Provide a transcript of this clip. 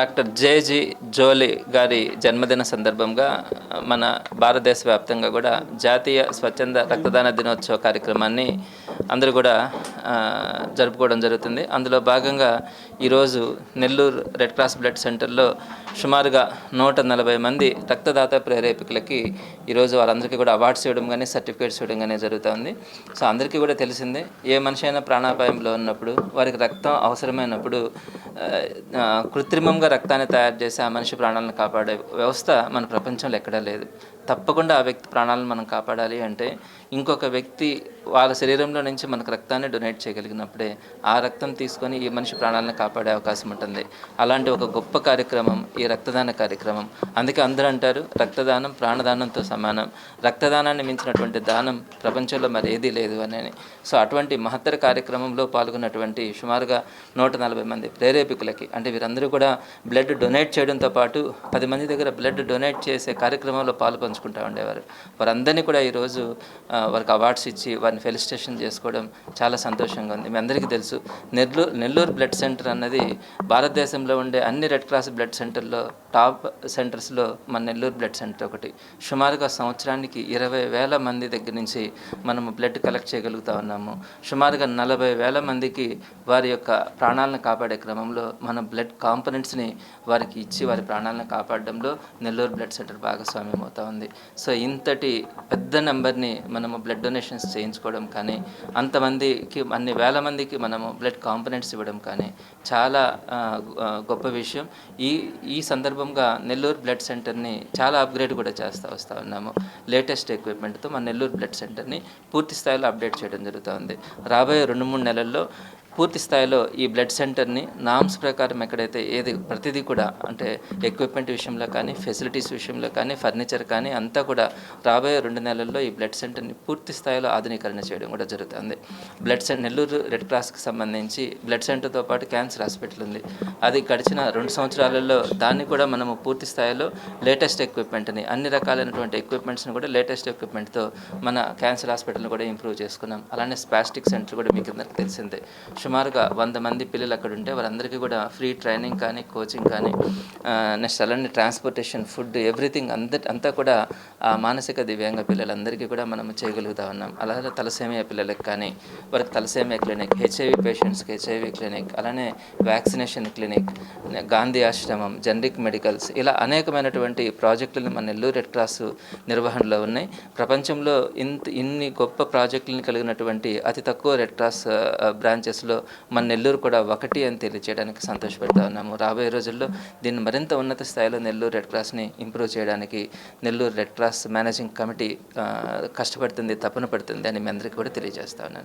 Doctor JG జోలి గారి జన్మదిన సందర్భంగా మన భారతదేశ వ్యాప్తంగా కూడా జాతీయ స్వచ్ఛంద రక్తదాన దినోత్సవ కార్యక్రమాన్ని అందరూ కూడా జరుపుకోవడం జరుగుతుంది. అందులో భాగంగా ఈరోజు నెల్లూరు రెడ్ క్రాస్ బ్లడ్ సెంటర్లో సుమారుగా నూట నలభై మంది రక్తదాత ప్రేరేపికులకి ఈరోజు వారందరికీ కూడా అవార్డ్స్ ఇవ్వడం కానీ సర్టిఫికేట్స్ ఇవ్వడం కానీ జరుగుతుంది సో అందరికీ కూడా తెలిసిందే ఏ మనిషి అయినా ప్రాణాపాయంలో ఉన్నప్పుడు వారికి రక్తం అవసరమైనప్పుడు కృత్రిమంగా రక్తాన్ని తయారు చేసి ఆ మనిషి ప్రాణాలను కాపాడే వ్యవస్థ మన ప్రపంచంలో ఎక్కడా లేదు. తప్పకుండా ఆ వ్యక్తి ప్రాణాలను మనం కాపాడాలి అంటే ఇంకొక వ్యక్తి వాళ్ళ శరీరంలో నుంచి మనకు రక్తాన్ని డొనేట్ చేయగలిగినప్పుడే ఆ రక్తం తీసుకొని ఈ మనిషి ప్రాణాలను కాపాడే అవకాశం ఉంటుంది. అలాంటి ఒక గొప్ప కార్యక్రమం ఈ రక్తదాన కార్యక్రమం. అందుకే అందరూ అంటారు రక్తదానం ప్రాణదానంతో సమానం. రక్తదానాన్ని మించినటువంటి దానం ప్రపంచంలో మరి ఏదీ లేదు అని. సో అటువంటి మహత్తర కార్యక్రమంలో పాల్గొన్నటువంటి సుమారుగా నూట నలభై మంది ప్రేరేపికులకి అంటే వీరందరూ కూడా బ్లడ్ డొనేట్ చేయడంతో పాటు పది మంది దగ్గర బ్లడ్ డొనేట్ చేసే కార్యక్రమంలో పాల్పంచుకుంటూ ఉండేవారు. వారందరినీ కూడా ఈరోజు వారికి అవార్డ్స్ ఇచ్చి వారిని ఫెలిసిటేషన్ చేసుకోవడం చాలా సంతోషంగా ఉంది. మీ అందరికీ తెలుసు నెల్లూరు నెల్లూరు బ్లడ్ సెంటర్ అన్నది భారతదేశంలో ఉండే అన్ని రెడ్ క్రాస్ బ్లడ్ సెంటర్లో టాప్ సెంటర్స్లో మన నెల్లూరు బ్లడ్ సెంటర్ ఒకటి. సుమారుగా సంవత్సరానికి ఇరవై వేల మంది దగ్గర నుంచి మనము బ్లడ్ కలెక్ట్ చేయగలుగుతా ఉన్నాము. సుమారుగా నలభై వేల మందికి వారి యొక్క ప్రాణాలను కాపాడే క్రమంలో మన బ్లడ్ కాంపనెంట్స్ని వారికి ఇచ్చి వారి ప్రాణాలను కాపాడడంలో నెల్లూరు బ్లడ్ సెంటర్ భాగస్వామ్యం అవుతా ఉంది. సో ఇంతటి పెద్ద నెంబర్ని మనము బ్లడ్ డొనేషన్స్ చేయించుకోవడం కానీ అంతమందికి అన్ని వేల మందికి మనము బ్లడ్ కాంపనెంట్స్ ఇవ్వడం కానీ చాలా గొప్ప విషయం. ఈ ఈ సందర్భంగా నెల్లూరు బ్లడ్ సెంటర్ని చాలా అప్గ్రేడ్ కూడా చేస్తూ వస్తూ ఉన్నాము. లేటెస్ట్ ఎక్విప్మెంట్తో మన నెల్లూరు బ్లడ్ సెంటర్ని పూర్తి స్థాయిలో అప్డేట్ చేయడం జరుగుతుంది రాబోయే రెండు మూడు నెలల్లో పూర్తి స్థాయిలో ఈ బ్లడ్ సెంటర్ని నామ్స్ ప్రకారం ఎక్కడైతే ఏది ప్రతిదీ కూడా అంటే ఎక్విప్మెంట్ విషయంలో కానీ ఫెసిలిటీస్ విషయంలో కానీ ఫర్నిచర్ కానీ అంతా కూడా రాబోయే రెండు నెలల్లో ఈ బ్లడ్ సెంటర్ని పూర్తి స్థాయిలో ఆధునీకరణ చేయడం కూడా జరుగుతుంది. బ్లడ్ సెంటర్ నెల్లూరు రెడ్ క్రాస్కి సంబంధించి బ్లడ్ సెంటర్తో పాటు క్యాన్సర్ హాస్పిటల్ ఉంది. అది గడిచిన రెండు సంవత్సరాలలో దాన్ని కూడా మనము పూర్తి స్థాయిలో లేటెస్ట్ ఎక్విప్మెంట్ని అన్ని రకాలైనటువంటి ఎక్విప్మెంట్స్ని కూడా లేటెస్ట్ ఎక్విప్మెంట్తో మన క్యాన్సర్ హాస్పిటల్ని కూడా ఇంప్రూవ్ చేసుకున్నాం. అలానే స్పాస్టిక్ సెంటర్ కూడా మీకు అందరికీ తెలిసిందే. సుమారుగా వంద మంది పిల్లలు అక్కడ ఉంటే వారందరికీ కూడా ఫ్రీ ట్రైనింగ్ కానీ కోచింగ్ కానీ నెక్స్ట్ అలానే ట్రాన్స్పోర్టేషన్ ఫుడ్ ఎవ్రీథింగ్ అందరి అంతా కూడా ఆ మానసిక దివ్యాంగ పిల్లలందరికీ కూడా మనం చేయగలుగుతా ఉన్నాం. అలాగే తలసేమియా పిల్లలకు కానీ వారికి తలసేమియా క్లినిక్ హెచ్ఐవి పేషెంట్స్కి హెచ్ఐవి క్లినిక్ అలానే వ్యాక్సినేషన్ క్లినిక్ గాంధీ ఆశ్రమం జనరిక్ మెడికల్స్ ఇలా అనేకమైనటువంటి ప్రాజెక్టులను మన నెల్లూరు రెడ్ క్రాస్ నిర్వహణలో ఉన్నాయి. ప్రపంచంలో ఇంత ఇన్ని గొప్ప ప్రాజెక్టులను కలిగినటువంటి అతి తక్కువ రెడ్ క్రాస్ బ్రాంచెస్లో మన నెల్లూరు కూడా ఒకటి అని తెలియజేయడానికి సంతోషపడతా ఉన్నాము. రాబోయే రోజుల్లో దీన్ని మరింత ఉన్నత స్థాయిలో నెల్లూరు రెడ్ క్రాస్ని ఇంప్రూవ్ చేయడానికి Nellore red cross managing committee కష్టపడుతుంది తపన పడుతుంది అని మీ అందరికీ కూడా తెలియజేస్తా ఉన్నాను.